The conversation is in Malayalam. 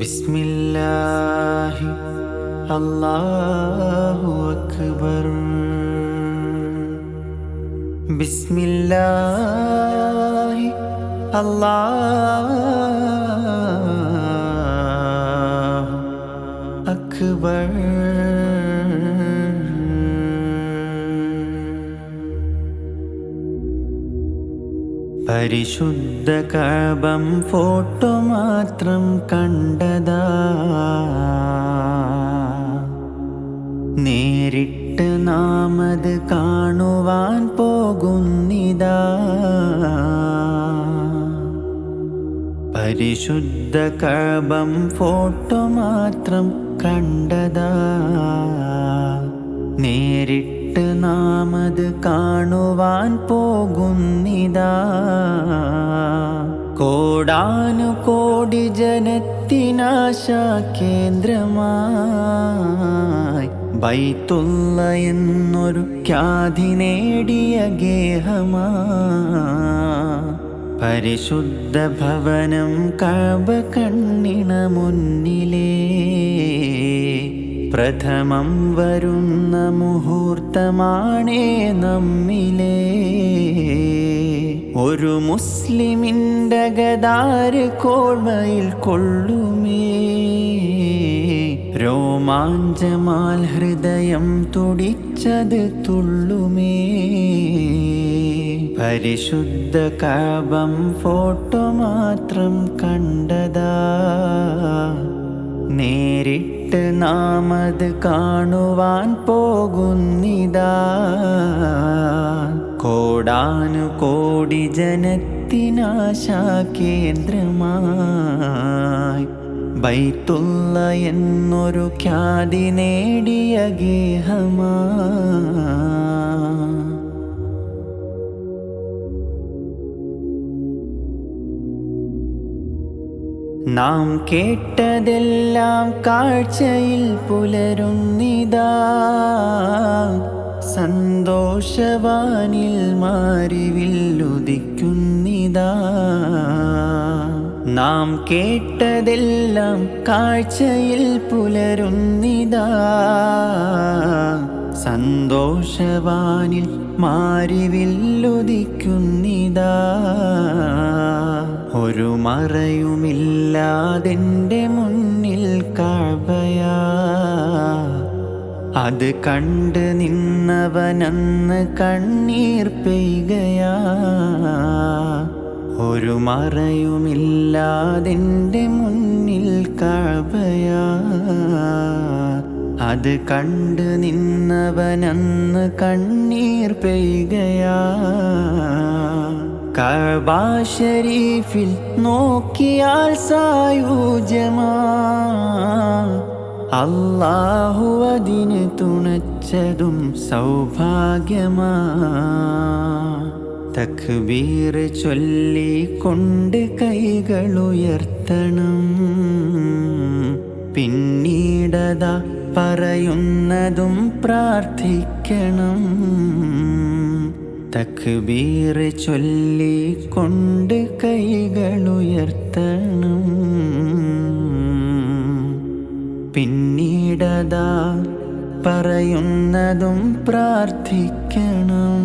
ബിസ്മില്ലാഹി അല്ലാഹു അക്ബർ. ബിസ്മില്ലാഹി അല്ലാഹു അക്ബർ. പരിശുദ്ധ കഴബം ഫോട്ടോ മാത്രം കണ്ടതാ. നേരിട്ട് നാം അത് കാണുവാൻ പോകുന്നിതാ. പരിശുദ്ധ കഴബം ഫോട്ടോ മാത്രം കണ്ടതാ. നേരിട്ട് നാം നാമത് കാണുവാൻ പോകുന്നിതാ. കോടാനു കോടി ജനത്തിനാശ കേന്ദ്രമായി ബൈത്തുള്ള എന്നൊരു ഖ്യാതി നേടിയ ഗേഹമാ. പരിശുദ്ധ ഭവനം കഴബ കണ്ണിണ മുന്നിലേ. പ്രഥമം വരുന്ന മുഹൂർത്തമാണേ നമ്മിലേ. ഒരു മുസ്ലിമിന്റെ ഗതാര് കോൾമയിൽ കൊള്ളുമേ. രോമാഞ്ചമാൽ ഹൃദയം തുടിച്ചത് തുള്ളുമേ. പരിശുദ്ധ കാപം ഫോട്ടോ മാത്രം കണ്ടതാ. നേരിട്ട് നാം അത് കാണുവാൻ പോകുന്നിതാ. കോടാനു കോടി ജനത്തിനാശാ കേന്ദ്രമായി ബൈത്തുള്ള എന്നൊരു ഖ്യാതി നേടിയ ഗേഹമാ. നാം കേട്ടതെല്ലാം കാഴ്ചയിൽ പുലരുന്നിതാ സന്തോഷവാനിൽ മാറിവില്ലുദിക്കുന്നിതാ നാം കേട്ടതെല്ലാം കാഴ്ചയിൽ പുലരുന്നിതാ. സന്തോഷവാനിൽ മാരിവില്ലുദിക്കുന്നിതാ ഒരു മറയുമില്ലാതെന്റെ മുന്നിൽ കാഴ്ബയാ അത് കണ്ട് നിന്നവനന്ന് കണ്ണീർ പെയ്കയാ. ഒരു മറയുമില്ലാതെന്റെ മുന്നിൽ കാഴ്ബയാ അത് കണ്ട് നിന്നവനന്ന് കണ്ണീർ പെയ്കയാ. ഷരീഫിൽ നോക്കിയാൽ സായൂജമാ അല്ലാഹു അതിന് തുണച്ചതും സൗഭാഗ്യമാ. തക്ബീർ ചൊല്ലിക്കൊണ്ട് കൈകളുയർത്തണം പിന്നീടതാ പറയുന്നതും പ്രാർത്ഥിക്കണം. തക്ബീർ ചൊല്ലിക്കൊണ്ട് കൈകളുയർത്തണം. പിന്നീടതാ പറയുന്നതും പ്രാർത്ഥിക്കണം.